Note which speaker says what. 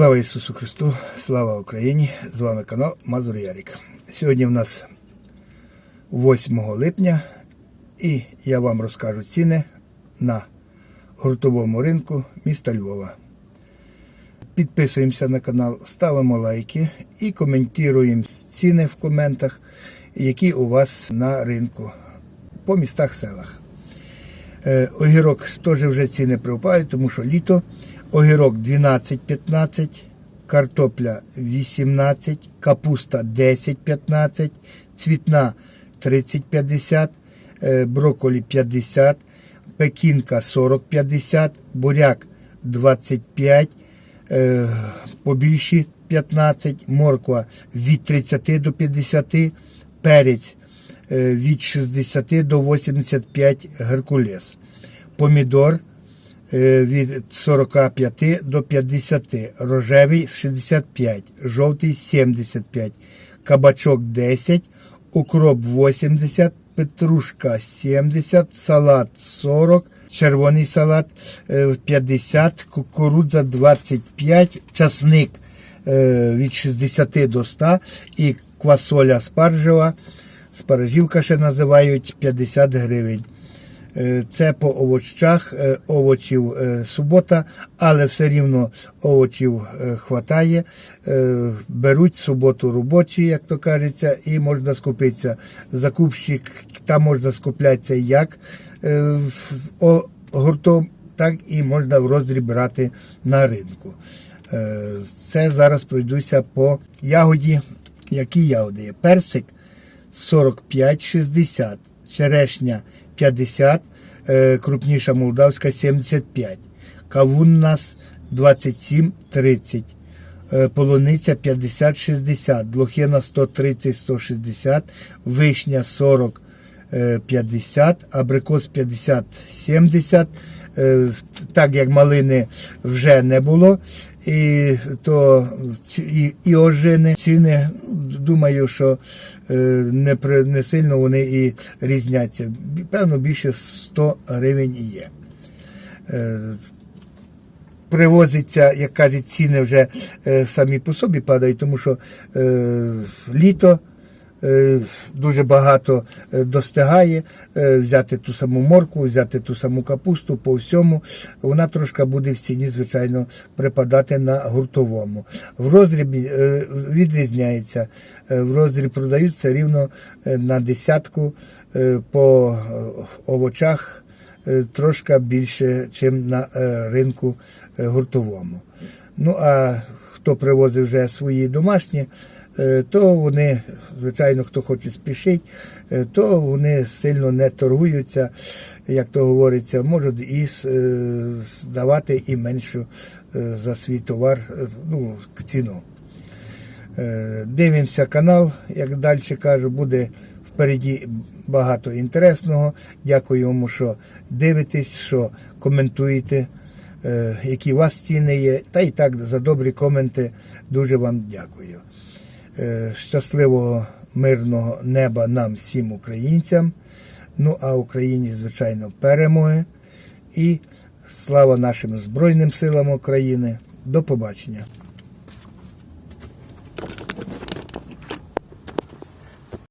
Speaker 1: Слава Ісусу Христу, слава Україні! З вами канал Мазур Ярік. Сьогодні в нас 8 липня і я вам розкажу ціни на гуртовому ринку міста Львова. Підписуємося на канал, ставимо лайки і коментуємо ціни в коментах, які у вас на ринку по містах селах. Е, Огірок теж вже ціни припають, тому що літо. Огірок 12-15, картопля 18, капуста 10-15, цвітна 30-50, е, брокколі 50, пекінка 40-50, буряк 25, е, побільші 15, морква від 30 до 50, перець е, від 60 до 85 геркулес. Помідор е, від 45 до 50, рожевий 65, жовтий 75, кабачок 10, укроп 80, петрушка 70, салат 40, червоний салат е, 50, кукурудза 25, часник е, від 60 до 100 і квасоля спаржева, спаржівка ще називають 50 гривень. Е, Це по овочах, е, овочів е, субота, але все рівно овочів хватає. Беруть суботу робочі, як то кажеться, і можна скупитися. Закупщик там можна скуплятися як гуртом, так і можна в роздріб брати на ринку. Це зараз пройдуся по ягоді. Які ягоди є? Персик 45-60, черешня 50, е, крупніша молдавська 75, кавун у нас 27-30, е, полуниця 50-60, лохина 130-160, вишня 40 е, 50, абрикос 50-70, е, так як малини вже не було, і то і, і ожини ціни, думаю, що е, не, не сильно вони і різняться. Певно, більше 100 гривень є. Е, Привозиться, як кажуть, ціни вже е, самі по собі падають, тому що літо дуже багато е, достигає, е, взяти ту саму морку, взяти ту саму капусту по всьому, вона трошки буде в ціні, звичайно, припадати на гуртовому. В роздрібі е, відрізняється. Е, В роздріб продаються рівно е, на десятку е, по е, овочах е, трошки більше, ніж на е, ринку е, гуртовому. Ну а хто привозить вже свої домашні, е, то вони, звичайно, хто хоче спішити, е, то вони сильно не торгуються, як то говориться, можуть і е, давати і меншу е, за свій товар е, ну, ціну. Е, Дивимося канал, як далі кажу, буде впереді багато інтересного. Дякую вам, що дивитесь, що коментуєте, е, які у вас ціни є. Та і так за добрі коменти дуже вам дякую. Е, Щасливого мирного неба нам, всім українцям. Ну а Україні, звичайно, перемоги. І слава нашим Збройним силам України. До побачення.